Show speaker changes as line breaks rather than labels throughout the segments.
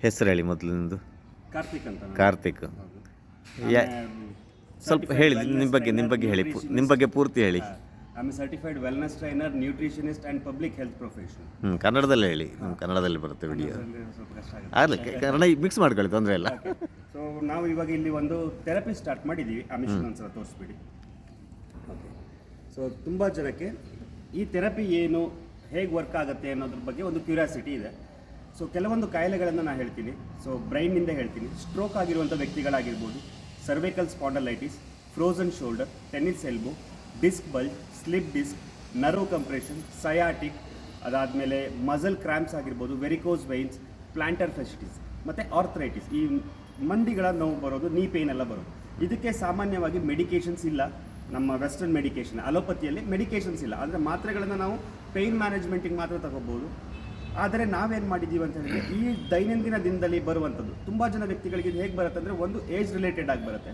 ಹೆಸರು ಹೇಳಿ ಮೊದಲಿನದು
ಕಾರ್ತಿಕ್ ಅಂತ
ಕಾರ್ತಿಕ್. ಯಾ- ಸ್ವಲ್ಪ ಹೇಳಿ ನಿಮ್ಮ ಬಗ್ಗೆ ನಿಮ್ಮ ಬಗ್ಗೆ ಹೇಳಿ ನಿಮ್ಮ ಬಗ್ಗೆ ಪೂರ್ತಿ ಹೇಳಿ.
I certified wellness trainer nutritionist and public health profession
ಹ್ಞೂ ಕನ್ನಡದಲ್ಲೇ ಹೇಳಿ ನಮ್ಮ ಕನ್ನಡದಲ್ಲಿ ಬರುತ್ತೆ ವಿಡಿಯೋ
ಅದಕ್ಕೆ
ಆಗಲಿ ಕನ್ನಡ ಮಿಕ್ಸ್ ಮಾಡ್ಕೊಳ್ಳಿ ತೊಂದರೆ ಇಲ್ಲ.
ಸೊ ನಾವು ಇವಾಗ ಇಲ್ಲಿ ಒಂದು ಥೆರಪಿ ಸ್ಟಾರ್ಟ್ ಮಾಡಿದ್ದೀವಿ ಆ ಮಿಷನ್ ಒಂದ್ಸಲ ತೋರಿಸ್ಬಿಡಿ. ಓಕೆ ಸೊ ತುಂಬ ಜನಕ್ಕೆ ಈ ಥೆರಪಿ ಏನು ಹೇಗೆ ವರ್ಕ್ ಆಗುತ್ತೆ ಅನ್ನೋದ್ರ ಬಗ್ಗೆ ಒಂದು ಕ್ಯೂರಿಯಾಸಿಟಿ ಇದೆ. ಸೊ ಕೆಲವೊಂದು ಕಾಯಿಲೆಗಳನ್ನು ನಾನು ಹೇಳ್ತೀನಿ. ಸೊ ಬ್ರೈನ್ನಿಂದ ಹೇಳ್ತೀನಿ. ಸ್ಟ್ರೋಕ್ ಆಗಿರುವಂಥ ವ್ಯಕ್ತಿಗಳಾಗಿರ್ಬೋದು cervical spondylitis frozen shoulder tennis elbow disc bulge slip disc nerve compression sciatica ಅದಾದಮೇಲೆ ಮಸಲ್ ಕ್ರ್ಯಾಂಪ್ಸ್ ಆಗಿರ್ಬೋದು ವೆರಿಕೋಸ್ ವೈನ್ಸ್ ಪ್ಲಾಂಟರ್ ಫೆಸಿಟಿಸ್ ಮತ್ತು ಆರ್ಥರೈಟಿಸ್ ಈ ಮಂಡಿಗಳ ನೋವು ಬರೋದು ನೀ ಪೇನ್ ಎಲ್ಲ ಬರೋದು. ಇದಕ್ಕೆ ಸಾಮಾನ್ಯವಾಗಿ ಮೆಡಿಕೇಷನ್ಸ್ ಇಲ್ಲ. ನಮ್ಮ ವೆಸ್ಟರ್ನ್ ಮೆಡಿಕೇಷನ್ ಅಲೋಪತಿಯಲ್ಲಿ ಮೆಡಿಕೇಷನ್ಸ್ ಇಲ್ಲ. ಅಂದರೆ ಮಾತ್ರೆಗಳನ್ನು ನಾವು ಪೇಯ್ನ್ ಮ್ಯಾನೇಜ್ಮೆಂಟಿಗೆ ಮಾತ್ರ ತಗೋಬೋದು. ಆದರೆ ನಾವೇನು ಮಾಡಿದ್ದೀವಿ ಅಂತ ಹೇಳಿದ್ರೆ ಈ ದೈನಂದಿನ ದಿನದಲ್ಲಿ ಬರುವಂಥದ್ದು. ತುಂಬ ಜನ ವ್ಯಕ್ತಿಗಳಿಗೆ ಇದು ಹೇಗೆ ಬರುತ್ತೆ ಅಂದರೆ ಒಂದು ಏಜ್ ರಿಲೇಟೆಡ್ ಆಗಿ ಬರುತ್ತೆ.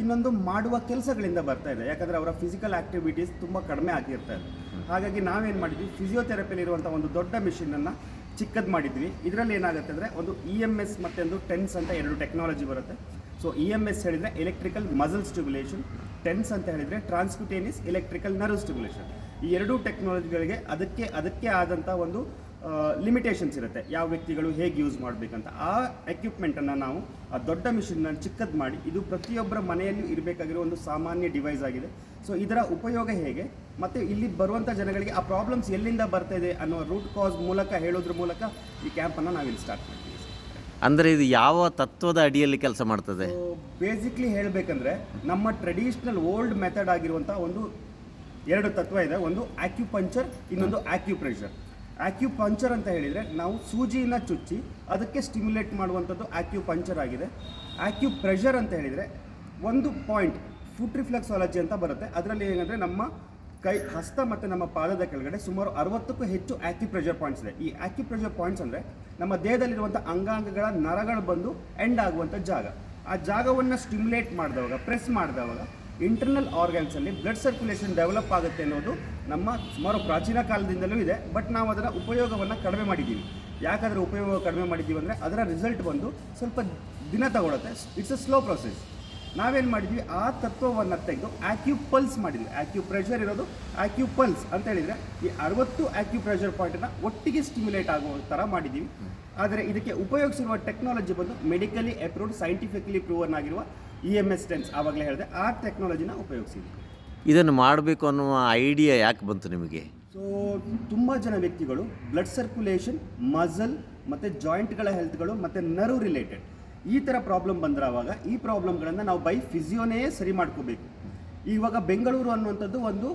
ಇನ್ನೊಂದು ಮಾಡುವ ಕೆಲಸಗಳಿಂದ ಬರ್ತಾ ಇದೆ. ಯಾಕಂದರೆ ಅವರ ಫಿಸಿಕಲ್ ಆಕ್ಟಿವಿಟೀಸ್ ತುಂಬ ಕಡಿಮೆ ಆಗಿರ್ತಾ ಇದೆ. ಹಾಗಾಗಿ ನಾವೇನು ಮಾಡಿದ್ವಿ? ಫಿಸಿಯೋಥೆರಪಿಲಿ ಇರುವಂಥ ಒಂದು ದೊಡ್ಡ ಮಿಷಿನನ್ನು ಚಿಕ್ಕದು ಮಾಡಿದ್ವಿ. ಇದರಲ್ಲಿ ಏನಾಗುತ್ತೆ ಅಂದರೆ ಒಂದು ಇ ಎಂ ಎಸ್ ಮತ್ತು ಟೆನ್ಸ್ ಅಂತ ಎರಡು ಟೆಕ್ನಾಲಜಿ ಬರುತ್ತೆ. ಸೊ ಇ ಎಂ ಎಸ್ ಹೇಳಿದರೆ ಎಲೆಕ್ಟ್ರಿಕಲ್ ಮಸಲ್ ಸ್ಟಿಮ್ಯುಲೇಷನ್ ಟೆನ್ಸ್ ಅಂತ ಹೇಳಿದರೆ ಟ್ರಾನ್ಸ್ಕ್ಯೂಟೇನಿಸ್ ಎಲೆಕ್ಟ್ರಿಕಲ್ ನರ್ವ್ ಸ್ಟಿಮ್ಯುಲೇಷನ್ ಈ ಎರಡೂ ಟೆಕ್ನಾಲಜಿಗಳಿಗೆ ಅದಕ್ಕೆ ಅದಕ್ಕೆ ಆದಂಥ ಒಂದು ಲಿಮಿಟೇಷನ್ಸ್ ಇರುತ್ತೆ. ಯಾವ ವ್ಯಕ್ತಿಗಳು ಹೇಗೆ ಯೂಸ್ ಮಾಡಬೇಕಂತ. ಆ ಎಕ್ವಿಪ್ಮೆಂಟನ್ನು ನಾವು ಆ ದೊಡ್ಡ ಮಿಷಿನ್ನ ಚಿಕ್ಕದು ಮಾಡಿ ಇದು ಪ್ರತಿಯೊಬ್ಬರ ಮನೆಯಲ್ಲೂ ಇರಬೇಕಾಗಿರೋ ಒಂದು ಸಾಮಾನ್ಯ ಡಿವೈಸ್ ಆಗಿದೆ. ಸೊ ಇದರ ಉಪಯೋಗ ಹೇಗೆ? ಮತ್ತು ಇಲ್ಲಿ ಬರುವಂಥ ಜನಗಳಿಗೆ ಆ ಪ್ರಾಬ್ಲಮ್ಸ್ ಎಲ್ಲಿಂದ ಬರ್ತಾ ಇದೆ ಅನ್ನೋ ರೂಟ್ ಕಾಸ್ ಮೂಲಕ ಹೇಳೋದ್ರ ಮೂಲಕ ಈ ಕ್ಯಾಂಪನ್ನು ಇಲ್ಲಿ ಸ್ಟಾರ್ಟ್ ಮಾಡ್ತೀವಿ.
ಅಂದರೆ ಇದು ಯಾವ ತತ್ವದ ಅಡಿಯಲ್ಲಿ ಕೆಲಸ ಮಾಡ್ತದೆ?
ಬೇಸಿಕ್ಲಿ ಹೇಳಬೇಕಂದ್ರೆ ನಮ್ಮ ಟ್ರೆಡಿಷ್ನಲ್ ಓಲ್ಡ್ ಮೆಥಡ್ ಆಗಿರುವಂಥ ಒಂದು ಎರಡು ತತ್ವ ಇದೆ. ಒಂದು ಆಕ್ಯುಪಂಚರ್ ಇನ್ನೊಂದು ಆಕ್ಯುಪ್ರೆಷರ್ ಆಕ್ಯುಪಂಚರ್ ಅಂತ ಹೇಳಿದರೆ ನಾವು ಸೂಜಿನ ಚುಚ್ಚಿ ಅದಕ್ಕೆ ಸ್ಟಿಮ್ಯುಲೇಟ್ ಮಾಡುವಂಥದ್ದು ಆಕ್ಯುಪಂಚರ್ ಆಗಿದೆ. ಆಕ್ಯೂ ಪ್ರೆಷರ್ ಅಂತ ಹೇಳಿದರೆ ಒಂದು ಪಾಯಿಂಟ್ ಫುಟ್ ರಿಫ್ಲೆಕ್ಸಾಲಜಿ ಅಂತ ಬರುತ್ತೆ. ಅದರಲ್ಲಿ ಏನಂದರೆ ನಮ್ಮ ಕೈ ಹಸ್ತ ಮತ್ತು ನಮ್ಮ ಪಾದದ ಕೆಳಗಡೆ ಸುಮಾರು ಅರವತ್ತಕ್ಕೂ ಹೆಚ್ಚು ಆಕ್ಯುಪ್ರೆಷರ್ ಪಾಯಿಂಟ್ಸ್ ಇದೆ. ಈ ಆಕ್ಯುಪ್ರೆಷರ್ ಪಾಯಿಂಟ್ಸ್ ಅಂದರೆ ನಮ್ಮ ದೇಹದಲ್ಲಿರುವಂಥ ಅಂಗಾಂಗಗಳ ನರಗಳು ಬಂದು ಎಂಡ್ ಆಗುವಂಥ ಜಾಗ. ಆ ಜಾಗವನ್ನು ಸ್ಟಿಮ್ಯುಲೇಟ್ ಮಾಡಿದವಾಗ ಪ್ರೆಸ್ ಮಾಡಿದವಾಗ ಇಂಟರ್ನಲ್ ಆರ್ಗನ್ಸಲ್ಲಿ ಬ್ಲಡ್ ಸರ್ಕ್ಯುಲೇಷನ್ ಡೆವಲಪ್ ಆಗುತ್ತೆ ಅನ್ನೋದು ನಮ್ಮ ಸುಮಾರು ಪ್ರಾಚೀನ ಕಾಲದಿಂದಲೂ ಇದೆ. ಬಟ್ ನಾವು ಅದರ ಉಪಯೋಗವನ್ನು ಕಡಿಮೆ ಮಾಡಿದ್ದೀವಿ. ಯಾಕಾದರೆ ಉಪಯೋಗ ಕಡಿಮೆ ಮಾಡಿದ್ದೀವಿ ಅಂದರೆ ಅದರ ರಿಸಲ್ಟ್ ಬಂದು ಸ್ವಲ್ಪ ದಿನ ತಗೊಳುತ್ತೆ. ಇಟ್ಸ್ ಅ ಸ್ಲೋ ಪ್ರೊಸೆಸ್ ನಾವೇನು ಮಾಡಿದ್ವಿ? ಆ ತತ್ವವನ್ನು ತೆಗೆದು ಆಕ್ಯುಪಲ್ಸ್ ಮಾಡಿದ್ವಿ. ಆಕ್ಯುಪ್ರೆಷರ್ ಇರೋದು ಆಕ್ಯುಪಲ್ಸ್ ಅಂತ ಹೇಳಿದರೆ ಈ ಅರವತ್ತು ಆಕ್ಯುಪ್ರೆಷರ್ ಪಾಯಿಂಟನ್ನು ಒಟ್ಟಿಗೆ ಸ್ಟಿಮ್ಯುಲೇಟ್ ಆಗುವ ಥರ ಮಾಡಿದ್ದೀವಿ. ಆದರೆ ಇದಕ್ಕೆ ಉಪಯೋಗಿಸಿರುವ ಟೆಕ್ನಾಲಜಿ ಬಂದು ಮೆಡಿಕಲಿ ಅಪ್ರೂವ್ಡ್ ಸೈಂಟಿಫಿಕಲಿ ಪ್ರೂವನ್ ಆಗಿರುವ ಇ ಎಂ ಎಸ್ ಟೆನ್ಸ್ ಆವಾಗಲೇ ಹೇಳಿದೆ ಆ ಟೆಕ್ನಾಲಜಿನ ಉಪಯೋಗಿಸಿದ್ವಿ.
ಇದನ್ನು ಮಾಡಬೇಕು ಅನ್ನುವ ಐಡಿಯಾ ಯಾಕೆ ಬಂತು ನಿಮಗೆ?
ಸೊ ತುಂಬ ಜನ ವ್ಯಕ್ತಿಗಳು ಬ್ಲಡ್ ಸರ್ಕ್ಯುಲೇಷನ್ ಮಸಲ್ ಮತ್ತು ಜಾಯಿಂಟ್ಗಳ ಹೆಲ್ತ್ಗಳು ಮತ್ತು ನರ್ವ್ ರಿಲೇಟೆಡ್ ಈ ಥರ ಪ್ರಾಬ್ಲಮ್ ಬಂದಿರೋವಾಗ ಈ ಪ್ರಾಬ್ಲಮ್ಗಳನ್ನು ನಾವು ಬೈ ಫಿಸಿಯೋನೇ ಸರಿ ಮಾಡ್ಕೋಬೇಕು. ಇವಾಗ ಬೆಂಗಳೂರು ಅನ್ನುವಂಥದ್ದು ಒಂದು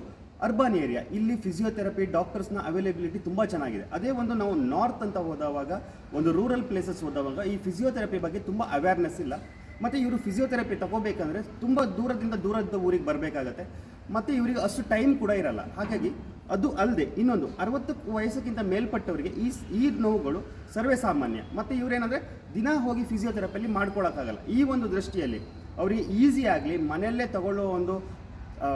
ಅರ್ಬನ್ ಏರಿಯಾ ಇಲ್ಲಿ ಫಿಸಿಯೋಥೆರಪಿ ಡಾಕ್ಟರ್ಸ್ನ ಅವೈಲೇಬಿಲಿಟಿ ತುಂಬ ಚೆನ್ನಾಗಿದೆ. ಅದೇ ಒಂದು ನಾವು ನಾರ್ತ್ ಅಂತ ಹೋದಾಗ ಒಂದು ರೂರಲ್ ಪ್ಲೇಸಸ್ ಹೋದಾಗ ಈ ಫಿಸಿಯೋಥೆರಪಿ ಬಗ್ಗೆ ತುಂಬ ಅವೇರ್ನೆಸ್ ಇಲ್ಲ. ಮತ್ತು ಇವರು ಫಿಸಿಯೋಥೆರಪಿ ತಗೋಬೇಕಂದ್ರೆ ತುಂಬ ದೂರದಿಂದ ದೂರದ ಊರಿಗೆ ಬರಬೇಕಾಗತ್ತೆ. ಮತ್ತು ಇವರಿಗೆ ಅಷ್ಟು ಟೈಮ್ ಕೂಡ ಇರಲ್ಲ. ಹಾಗಾಗಿ ಅದು ಅಲ್ಲದೆ ಇನ್ನೊಂದು ಅರವತ್ತು ವಯಸ್ಸಕ್ಕಿಂತ ಮೇಲ್ಪಟ್ಟವರಿಗೆ ಈ ಈ ನೋವುಗಳು ಸರ್ವೇ ಸಾಮಾನ್ಯ. ಮತ್ತು ಇವರೇನಂದರೆ ದಿನ ಹೋಗಿ ಫಿಸಿಯೋಥೆರಪಿಯಲ್ಲಿ ಮಾಡ್ಕೊಳ್ಳೋಕ್ಕಾಗಲ್ಲ ಈ ಒಂದು ದೃಷ್ಟಿಯಲ್ಲಿ ಅವರಿಗೆ ಈಸಿ ಆಗಲಿ ಮನೆಯಲ್ಲೇ ತಗೊಳ್ಳೋ ಒಂದು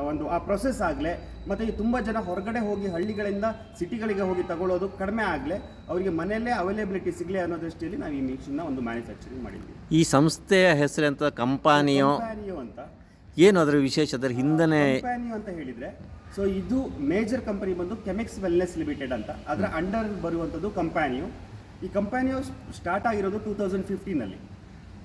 ಒಂದು ಆ ಪ್ರೊಸೆಸ್ ಆಗಲೇ ಮತ್ತು ಈ ತುಂಬ ಜನ ಹೊರಗಡೆ ಹೋಗಿ ಹಳ್ಳಿಗಳಿಂದ ಸಿಟಿಗಳಿಗೆ ಹೋಗಿ ತಗೊಳ್ಳೋದು ಕಡಿಮೆ ಆಗಲೇ ಅವರಿಗೆ ಮನೆಯಲ್ಲೇ ಅವೈಲೇಬಿಲಿಟಿ ಸಿಗಲಿ ಅನ್ನೋ ದೃಷ್ಟಿಯಲ್ಲಿ ನಾವು ಈ ಮಿಷನ್ನ ಒಂದು ಮ್ಯಾನುಫ್ಯಾಕ್ಚರಿಂಗ್ ಮಾಡಿದ್ವಿ.
ಈ ಸಂಸ್ಥೆಯ ಹೆಸರಂತ ಕಂಪಾನಿಯೋ?
ಅಂತ.
ಏನು ಅದರ ವಿಶೇಷ? ಅದರ ಹಿಂದನೆ
ಕಂಪಾನಿಯೋ ಅಂತ ಹೇಳಿದ್ರೆ ಸೊ ಇದು ಮೇಜರ್ ಕಂಪನಿ ಬಂದು ಕೆಮಿಕ್ಸ್ ವೆಲ್ನೆಸ್ ಲಿಮಿಟೆಡ್ ಅಂತ. ಅದರ ಅಂಡರ್ ಬರುವಂಥದ್ದು ಕಂಪನಿಯು. ಈ ಕಂಪ್ಯಾನಿಯೋ ಸ್ಟಾರ್ಟ್ ಆಗಿರೋದು ಟೂ ತೌಸಂಡ್ ಫಿಫ್ಟೀನಲ್ಲಿ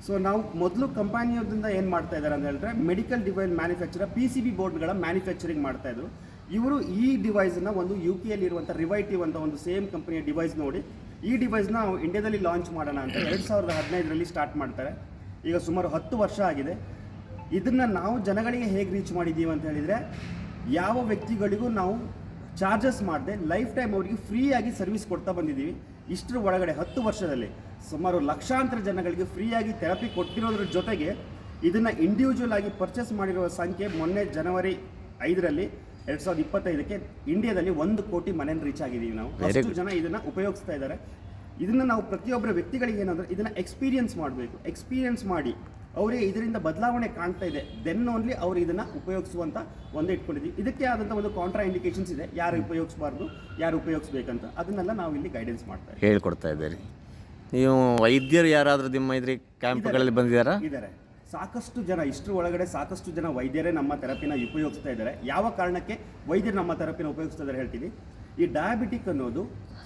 ಸೊ ನಾವು ಮೊದಲು ಕಂಪನಿಯೋದಿಂದ ಏನು ಮಾಡ್ತಾ ಇದ್ದಾರೆ ಅಂತ ಹೇಳಿದ್ರೆ medical device manufacture P C B ಬೋರ್ಡ್ಗಳ manufacturing ಮಾಡ್ತಾ ಇದ್ರು. ಇವರು ಈ ಡಿವೈಸ್ನ ಒಂದು ಯು ಕೆಯಲ್ಲಿ ಇರುವಂಥ ರಿವೈಟಿವ್ ಅಂತ ಒಂದು ಸೇಮ್ ಕಂಪನಿಯ ಡಿವೈಸ್ ನೋಡಿ, ಈ ಡಿವೈಸ್ನ ನಾವು ಇಂಡಿಯಾದಲ್ಲಿ ಲಾಂಚ್ ಮಾಡೋಣ ಅಂತ ಎರಡು ಸಾವಿರದ ಹದಿನೈದರಲ್ಲಿ ಸ್ಟಾರ್ಟ್ ಮಾಡ್ತಾರೆ. ಈಗ ಸುಮಾರು ಹತ್ತು ವರ್ಷ ಆಗಿದೆ. ಇದನ್ನು ನಾವು ಜನಗಳಿಗೆ ಹೇಗೆ ರೀಚ್ ಮಾಡಿದ್ದೀವಿ ಅಂತ ಹೇಳಿದರೆ, ಯಾವ ವ್ಯಕ್ತಿಗಳಿಗೂ ನಾವು ಚಾರ್ಜಸ್ ಮಾಡದೆ ಲೈಫ್ ಟೈಮ್ ಅವರಿಗೆ ಫ್ರೀಯಾಗಿ ಸರ್ವಿಸ್ ಕೊಡ್ತಾ ಬಂದಿದ್ದೀವಿ ಇಷ್ಟರ ಒಳಗಡೆ ಹತ್ತು ವರ್ಷದಲ್ಲಿ. ಸುಮಾರು ಲಕ್ಷಾಂತರ ಜನಗಳಿಗೆ ಫ್ರೀಯಾಗಿ ಥೆರಪಿ ಕೊಟ್ಟಿರೋದ್ರ ಜೊತೆಗೆ ಇದನ್ನು ಇಂಡಿವಿಜುವಲ್ ಆಗಿ ಪರ್ಚೇಸ್ ಮಾಡಿರುವ ಸಂಖ್ಯೆ ಮೊನ್ನೆ ಜನವರಿ ಐದರಲ್ಲಿ ಎರಡು ಸಾವಿರದ ಇಪ್ಪತ್ತೈದಕ್ಕೆ ಇಂಡಿಯಾದಲ್ಲಿ ಒಂದು ಕೋಟಿ ಮನೆಯನ್ನು ರೀಚ್ ಆಗಿದ್ದೀವಿ ನಾವು.
ಎಷ್ಟು
ಅಷ್ಟು ಜನ ಇದನ್ನು ಉಪಯೋಗಿಸ್ತಾ ಇದ್ದಾರೆ. ಇದನ್ನು ನಾವು ಪ್ರತಿಯೊಬ್ಬರ ವ್ಯಕ್ತಿಗಳಿಗೆ ಏನಂದ್ರೆ ಇದನ್ನು ಎಕ್ಸ್ಪೀರಿಯನ್ಸ್ ಮಾಡಬೇಕು. ಎಕ್ಸ್ಪೀರಿಯನ್ಸ್ ಮಾಡಿ. ಅವರಿಗೆ ಇದರಿಂದ ಬದಲಾವಣೆ ಕಾಣ್ತಾ ಇದೆ. ದೆನ್ ಓನ್ಲಿ ಅವರು ಇದನ್ನು ಉಪಯೋಗಿಸುವಂಥ ಒಂದು ಇಟ್ಕೊಂಡಿದ್ದೀವಿ. ಇದಕ್ಕೆ ಆದಂಥ ಒಂದು ಕಾಂಟ್ರಾ ಇಂಡಿಕೇಶನ್ಸ್ ಇದೆ. ಯಾರು ಉಪಯೋಗಿಸಬಾರ್ದು ಯಾರು ಉಪಯೋಗಿಸ್ಬೇಕಂತ. ಅದನ್ನೆಲ್ಲ ನಾವು ಇಲ್ಲಿ ಗೈಡೆನ್ಸ್ ಮಾಡ್ತಾ ಇದ್ದೀವಿ.
ಹೇಳ್ಕೊಡ್ತಾ ಇದ್ದೀರಿ. ನೀವು ವೈದ್ಯರು ಯಾರಾದರೂ ನಿಮ್ಮ ಇದ್ರಿ ಕ್ಯಾಂಪ್ಗಳಲ್ಲಿ ಬಂದಿದ್ದಾರಾ
ಇದ್ದಾರೆ ಸಾಕಷ್ಟು ಜನ ಇಷ್ಟರ ಒಳಗಡೆ ಸಾಕಷ್ಟು ಜನ ವೈದ್ಯರೇ ನಮ್ಮ ಥೆರಪಿನ ಉಪಯೋಗಿಸ್ತಾ ಇದ್ದಾರೆ. ಯಾವ ಕಾರಣಕ್ಕೆ ವೈದ್ಯರು ನಮ್ಮ ಥೆರಪಿನ ಉಪಯೋಗಿಸ್ತಾ ಇದ್ದಾರೆ ಹೇಳ್ತೀನಿ. ಈ ಡಯಾಬಿಟಿಕ್ ಅನ್ನೋದು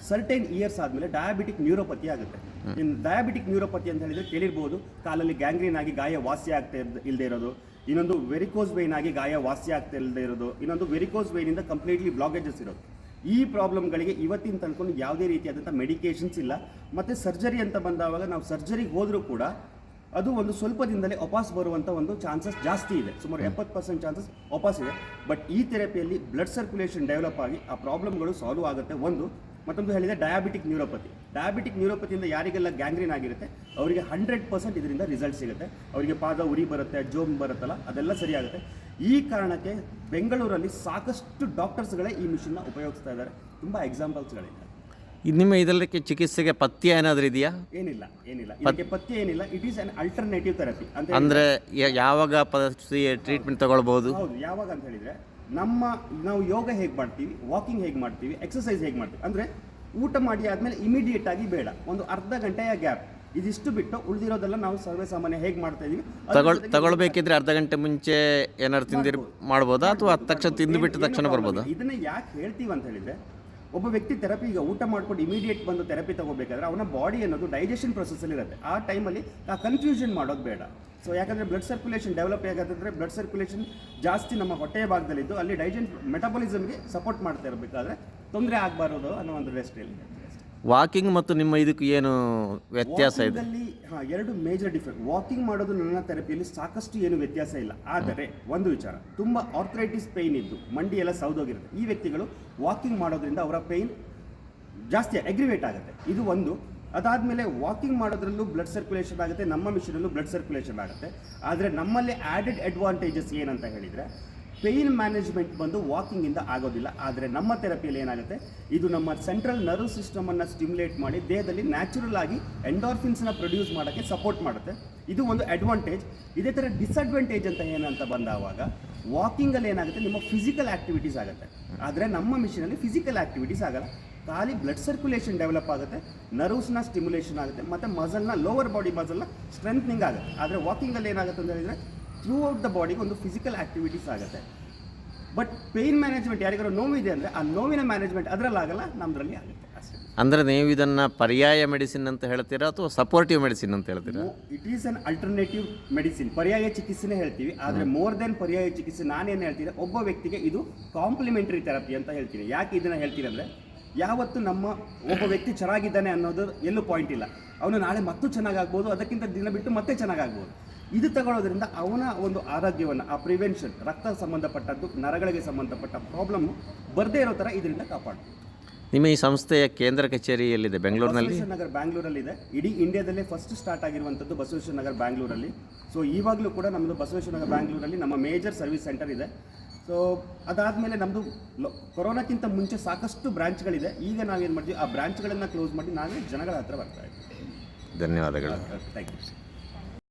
ಸರ್ಟೈನ್ ಇಯರ್ಸ್ ಆದಮೇಲೆ ಡಯಾಬಿಟಿಕ್ ನ್ಯೂರೋಪತಿ ಆಗುತ್ತೆ. ಇನ್ನು ಡಯಾಬಿಟಿಕ್ ನ್ಯೂರೋಪತಿ ಅಂತ ಹೇಳಿದ್ರೆ ಕೇಳಿರ್ಬೋದು ಕಾಲಲ್ಲಿ ಗ್ಯಾಂಗ್ರೀನ್ ಆಗಿ ಗಾಯ ವಾಸಿ ಆಗ್ತಾ ಇಲ್ಲದೆ ಇರೋದು ಇನ್ನೊಂದು ವೆರಿಕೋಸ್ ವೈನ್ ಆಗಿ ಗಾಯ ವಾಸಿ ಆಗ್ತಾ ಇಲ್ಲದೆ ಇರೋದು ಇನ್ನೊಂದು ವೆರಿಕೋಸ್ ವೈನಿಂದ ಕಂಪ್ಲೀಟ್ಲಿ ಬ್ಲಾಕೇಜಸ್ ಇರೋದು. ಈ ಪ್ರಾಬ್ಲಮ್ಗಳಿಗೆ ಇವತ್ತಿನ ತನಕ ಯಾವುದೇ ರೀತಿಯಾದಂಥ ಮೆಡಿಕೇಷನ್ಸ್ ಇಲ್ಲ. ಮತ್ತು ಸರ್ಜರಿ ಅಂತ ಬಂದಾವಾಗ ನಾವು ಸರ್ಜರಿಗೆ ಹೋದರೂ ಕೂಡ ಅದು ಒಂದು ಸ್ವಲ್ಪ ದಿನದಲ್ಲೇ ವಾಪಸ್ ಬರುವಂಥ ಒಂದು ಚಾನ್ಸಸ್ ಜಾಸ್ತಿ ಇದೆ. ಸುಮಾರು ಎಪ್ಪತ್ತು ಪರ್ಸೆಂಟ್ ಚಾನ್ಸಸ್ ವಾಪಸ್ ಇದೆ. ಬಟ್ ಈ ಥೆರಪಿಯಲ್ಲಿ ಬ್ಲಡ್ ಸರ್ಕ್ಯುಲೇಷನ್ ಡೆವಲಪ್ ಆಗಿ ಆ ಪ್ರಾಬ್ಲಮ್ಗಳು ಸಾಲ್ವ್ ಆಗುತ್ತೆ ಒಂದು. ಮತ್ತೊಂದು ಹೇಳಿದೆ ಡಯಾಬಿಟಿಕ್ ನ್ಯೂರೋಪತಿ. ಡಯಾಬಿಟಿಕ್ ನ್ಯೂರೋಪತಿಯಿಂದ ಯಾರಿಗೆಲ್ಲ ಗ್ಯಾಂಗ್ರೀನ್ ಆಗಿರುತ್ತೆ ಅವರಿಗೆ ಹಂಡ್ರೆಡ್ ಪರ್ಸೆಂಟ್ ಇದರಿಂದ ರಿಸಲ್ಟ್ ಸಿಗುತ್ತೆ. ಅವರಿಗೆ ಪಾದ ಉರಿ ಬರುತ್ತೆ ಜೋಮ್ ಬರುತ್ತಲ್ಲ ಅದೆಲ್ಲ ಸರಿಯಾಗುತ್ತೆ. ಈ ಕಾರಣಕ್ಕೆ ಬೆಂಗಳೂರಲ್ಲಿ ಸಾಕಷ್ಟು ಡಾಕ್ಟರ್ಸ್ಗಳೇ ಈ ಮಿಷಿನ್ನ ಉಪಯೋಗಿಸ್ತಾ ಇದ್ದಾರೆ. ತುಂಬ ಎಕ್ಸಾಂಪಲ್ಸ್ಗಳಿದೆ
ಇದು ನಿಮ್ಮ ಇದಕ್ಕೆ ಚಿಕಿತ್ಸೆಗೆ ಪಥ್ಯ ಏನಾದರೂ ಇದೆಯಾ?
ಏನಿಲ್ಲ ಏನಿಲ್ಲ. ಇದಕ್ಕೆ ಪಥ್ಯ ಏನಿಲ್ಲ. It is an alternative therapy ಅಂತ
ಅಂದರೆ ಯಾವಾಗ ಟ್ರೀಟ್ಮೆಂಟ್ ತಗೊಳ್ಬೋದು
ಹೌದು ಯಾವಾಗ ಅಂತ ಹೇಳಿದ್ರೆ ನಮ್ಮ ನಾವು ಯೋಗ ಹೇಗೆ ಮಾಡ್ತೀವಿ ವಾಕಿಂಗ್ ಹೇಗೆ ಮಾಡ್ತೀವಿ ಎಕ್ಸಸೈಸ್ ಹೇಗೆ ಮಾಡ್ತೀವಿ. ಅಂದ್ರೆ ಊಟ ಮಾಡಿ ಆದ್ಮೇಲೆ ಇಮಿಡಿಯೇಟ್ ಆಗಿ ಬೇಡ. ಒಂದು ಅರ್ಧ ಗಂಟೆಯ ಗ್ಯಾಪ್ ಇದಿಷ್ಟು ಬಿಟ್ಟು ಉಳಿದಿರೋದೆಲ್ಲ ನಾವು ಸರ್ವೇ ಸಾಮಾನ್ಯ ಹೇಗೆ ಮಾಡ್ತಾ ಇದೀವಿ ಅದ್ರ
ತಗೊಳ್
ಜೊತೆಗೆ
ತಗೊಳ್ಬೇಕಿದ್ರೆ ಅರ್ಧ ಗಂಟೆ ಮುಂಚೆ ಏನಾದ್ರು ತಿಂದಿರ್ ಮಾಡ್ಬೋದಾ. ಅಥವಾ ತಕ್ಷಣ ತಿಂದು
ಬಿಟ್ಟ
ತಕ್ಷಣ ಬರ್ಬೋದು?
ಇದನ್ನ ಯಾಕೆ ಹೇಳ್ತೀವಿ ಅಂತ ಹೇಳಿದ್ರೆ ಒಬ್ಬ ವ್ಯಕ್ತಿ ಥೆರಪಿ ಈಗ ಊಟ ಮಾಡ್ಕೊಂಡು ಇಮಿಡಿಯೇಟ್ ಬಂದು ಥೆರಪಿ ತಗೋಬೇಕಾದ್ರೆ ಅವನ ಬಾಡಿ ಅನ್ನೋದು ಡೈಜೆಷನ್ ಪ್ರೊಸೆಸ್ಸಲ್ಲಿ ಇರುತ್ತೆ. ಆ ಟೈಮಲ್ಲಿ ಆ ಕನ್ಫ್ಯೂಷನ್ ಮಾಡೋದು ಬೇಡ. ಸೊ ಯಾಕಂದರೆ ಬ್ಲಡ್ ಸರ್ಕ್ಯುಲೇಷನ್ ಡೆವಲಪ್ ಆಗೋದಾದ್ರೆ ಬ್ಲಡ್ ಸರ್ಕ್ಯುಲೇಷನ್ ಜಾಸ್ತಿ ನಮ್ಮ ಹೊಟ್ಟೆಯ ಭಾಗದಲ್ಲಿದ್ದು ಅಲ್ಲಿ ಡೈಜೆನ್ ಮೆಟಬಾಲಿಸಮ್ಗೆ ಸಪೋರ್ಟ್ ಮಾಡ್ತಾ ಇರಬೇಕಾದ್ರೆ ತೊಂದರೆ ಆಗಬಾರದು ಅನ್ನೋ ಒಂದು ರೆಸ್ಟಲ್ಲಿ
ವಾಕಿಂಗ್ ಮತ್ತು ನಿಮ್ಮ ಇದಕ್ಕೆ ಏನು ವ್ಯತ್ಯಾಸ ಇದೆ?
ವಾಕಿಂಗಲ್ಲಿ, ಹಾ, ಎರಡು ಮೇಜರ್ ಡಿಫ್ರೆಂಟ್ ವಾಕಿಂಗ್ ಮಾಡೋದು ನನ್ನ ಥೆರಪಿಯಲ್ಲಿ ಸಾಕಷ್ಟು ಏನು ವ್ಯತ್ಯಾಸ ಇಲ್ಲ. ಆದರೆ, ಒಂದು ವಿಚಾರ. ತುಂಬ ಆರ್ಥರೈಟಿಸ್ ಪೇಯ್ನ್ ಇದ್ದು ಮಂಡಿ ಎಲ್ಲ ಸೌದೋಗಿರುತ್ತೆ. ಈ ವ್ಯಕ್ತಿಗಳು ವಾಕಿಂಗ್ ಮಾಡೋದ್ರಿಂದ ಅವರ ಪೇಯ್ನ್ ಜಾಸ್ತಿ ಅಗ್ರಿವೇಟ್ ಆಗುತ್ತೆ. ಇದು ಒಂದು. ಅದಾದಮೇಲೆ ವಾಕಿಂಗ್ ಮಾಡೋದ್ರಲ್ಲೂ ಬ್ಲಡ್ ಸರ್ಕ್ಯುಲೇಷನ್ ಆಗುತ್ತೆ, ನಮ್ಮ ಮಿಷಿನಲ್ಲೂ ಬ್ಲಡ್ ಸರ್ಕ್ಯುಲೇಷನ್ ಆಗುತ್ತೆ. ಆದರೆ, ನಮ್ಮಲ್ಲಿ ಆ್ಯಡೆಡ್ ಅಡ್ವಾಂಟೇಜಸ್ ಏನಂತ ಹೇಳಿದರೆ ಪೇಯ್ನ್ ಮ್ಯಾನೇಜ್ಮೆಂಟ್ ಬಂದು ವಾಕಿಂಗಿಂದ ಆಗೋದಿಲ್ಲ, ಆದರೆ ನಮ್ಮ ಥೆರಪಿಯಲ್ಲಿ ಏನಾಗುತ್ತೆ? ಇದು ನಮ್ಮ ಸೆಂಟ್ರಲ್ ನರ್ವ್ ಸಿಸ್ಟಮನ್ನು ಸ್ಟಿಮ್ಯುಲೇಟ್ ಮಾಡಿ ದೇಹದಲ್ಲಿ ನ್ಯಾಚುರಲ್ ಆಗಿ ಎಂಡಾರ್ಫಿನ್ಸ್ನ ಪ್ರೊಡ್ಯೂಸ್ ಮಾಡೋಕ್ಕೆ ಸಪೋರ್ಟ್ ಮಾಡುತ್ತೆ. ಇದು ಒಂದು ಅಡ್ವಾಂಟೇಜ್ ಇದೇ ಥರ ಡಿಸ್ಅಡ್ವಾಂಟೇಜ್ ಅಂತ ಏನಂತ ಬಂದಾವಾಗ ವಾಕಿಂಗಲ್ಲಿ ಏನಾಗುತ್ತೆ? ನಿಮ್ಮ ಫಿಸಿಕಲ್ ಆ್ಯಕ್ಟಿವಿಟೀಸ್ ಆಗುತ್ತೆ. ಆದರೆ ನಮ್ಮ ಮಿಷಿನಲ್ಲಿ ಫಿಸಿಕಲ್ ಆ್ಯಕ್ಟಿವಿಟೀಸ್ ಆಗಲ್ಲ. ಖಾಲಿ ಬ್ಲಡ್ ಸರ್ಕ್ಯುಲೇಷನ್ ಡೆವಲಪ್ ಆಗುತ್ತೆ ನರ್ವ್ಸ್ನ ಸ್ಟಿಮ್ಯುಲೇಷನ್ ಆಗುತ್ತೆ, ಮತ್ತು ಮಸಲ್ನ ಲೋವರ್ ಬಾಡಿ ಮಸಲ್ನ ಸ್ಟ್ರೆಂತ್ನಿಂಗ್ ಆಗುತ್ತೆ. ಆದರೆ ವಾಕಿಂಗಲ್ಲಿ ಏನಾಗುತ್ತೆ ಅಂತ ಹೇಳಿದರೆ ಥ್ರೂ ಔಟ್ ದ ಬಾಡಿಗೆ ಒಂದು ಫಿಸಿಕಲ್ ಆ್ಯಕ್ಟಿವಿಟೀಸ್ ಆಗುತ್ತೆ. ಬಟ್ ಪೇಯ್ನ್ ಮ್ಯಾನೇಜ್ಮೆಂಟ್ ಯಾರಿಗಾರು ನೋವಿದೆ ಅಂದರೆ ಆ ನೋವಿನ ಮ್ಯಾನೇಜ್ಮೆಂಟ್ ಅದರಲ್ಲಾಗಲ್ಲ ನಮ್ಮದ್ರಲ್ಲಿ ಆಗುತ್ತೆ. ಅಷ್ಟೇ.
ಅಂದರೆ ನೀವು ಇದನ್ನು ಪರ್ಯಾಯ ಮೆಡಿಸಿನ್ ಅಂತ ಹೇಳ್ತೀರಾ ಅಥವಾ ಸಪೋರ್ಟಿವ್ ಮೆಡಿಸಿನ್ ಅಂತ ಹೇಳ್ತೀರಾ?
It is an alternative medicine ಪರ್ಯಾಯ ಚಿಕಿತ್ಸೆನೇ ಹೇಳ್ತೀವಿ. ಆದರೆ ಮೋರ್ ದೆನ್ ಪರ್ಯಾಯ ಚಿಕಿತ್ಸೆ ನಾನೇನು ಹೇಳ್ತೀನಿ ಒಬ್ಬ ವ್ಯಕ್ತಿಗೆ ಇದು ಕಾಂಪ್ಲಿಮೆಂಟರಿ ಥೆರಪಿ ಅಂತ ಹೇಳ್ತೀನಿ. ಯಾಕೆ ಇದನ್ನು ಹೇಳ್ತೀನಿ ಅಂದರೆ ಯಾವತ್ತು ನಮ್ಮ ಒಬ್ಬ ವ್ಯಕ್ತಿ ಚೆನ್ನಾಗಿದ್ದಾನೆ ಅನ್ನೋದು ಎಲ್ಲೂ ಪಾಯಿಂಟ್ ಇಲ್ಲ. ಅವನು ನಾಳೆ ಮತ್ತೂ ಚೆನ್ನಾಗಾಗ್ಬೋದು ಅದಕ್ಕಿಂತ ದಿನ ಬಿಟ್ಟು ಮತ್ತೆ ಚೆನ್ನಾಗಾಗ್ಬೋದು. ಇದು ತಗೊಳ್ಳೋದ್ರಿಂದ ಅವನ ಒಂದು ಆರೋಗ್ಯವನ್ನು ಆ ಪ್ರಿವೆನ್ಷನ್ ರಕ್ತ ಸಂಬಂಧಪಟ್ಟದ್ದು ನರಗಳಿಗೆ ಸಂಬಂಧಪಟ್ಟ ಪ್ರಾಬ್ಲಮ್ ಬರದೇ ಇರೋ ಥರ ಇದರಿಂದ ಕಾಪಾಡ್ತೀವಿ
ನಿಮ್ಮ ಈ ಸಂಸ್ಥೆಯ ಕೇಂದ್ರ ಕಚೇರಿ ಎಲ್ಲಿದೆ? ಬೆಂಗಳೂರಿನಲ್ಲಿ?
ಬಸವೇಶ್ವರ ನಗರ್ ಬ್ಯಾಂಗ್ಳೂರಲ್ಲಿ ಇದೆ ಇಡೀ ಇಂಡಿಯಾದಲ್ಲೇ ಫಸ್ಟ್ ಸ್ಟಾರ್ಟ್ ಆಗಿರುವಂಥದ್ದು ಬಸವೇಶ್ವರ ನಗರ್ ಬ್ಯಾಂಗ್ಳೂರಲ್ಲಿ. ಸೊ ಇವಾಗಲೂ ಕೂಡ ನಮ್ಮದು ಬಸವೇಶ್ವರ ನಗರ್ ಬ್ಯಾಂಗ್ಳೂರಲ್ಲಿ ನಮ್ಮ ಮೇಜರ್ ಸರ್ವಿಸ್ ಸೆಂಟರ್ ಇದೆ. ಸೊ ಅದಾದಮೇಲೆ ನಮ್ಮದು ಕೊರೋನಾಕ್ಕಿಂತ ಮುಂಚೆ ಸಾಕಷ್ಟು ಬ್ರಾಂಚ್ಗಳಿದೆ. ಈಗ ನಾವೇನು ಮಾಡ್ತೀವಿ ಆ ಬ್ರಾಂಚ್ಗಳನ್ನು ಕ್ಲೋಸ್ ಮಾಡಿ ನಾವೇ ಜನಗಳ ಹತ್ರ ಬರ್ತಾ ಇದ್ದೀವಿ.
ಧನ್ಯವಾದಗಳು.
Thank you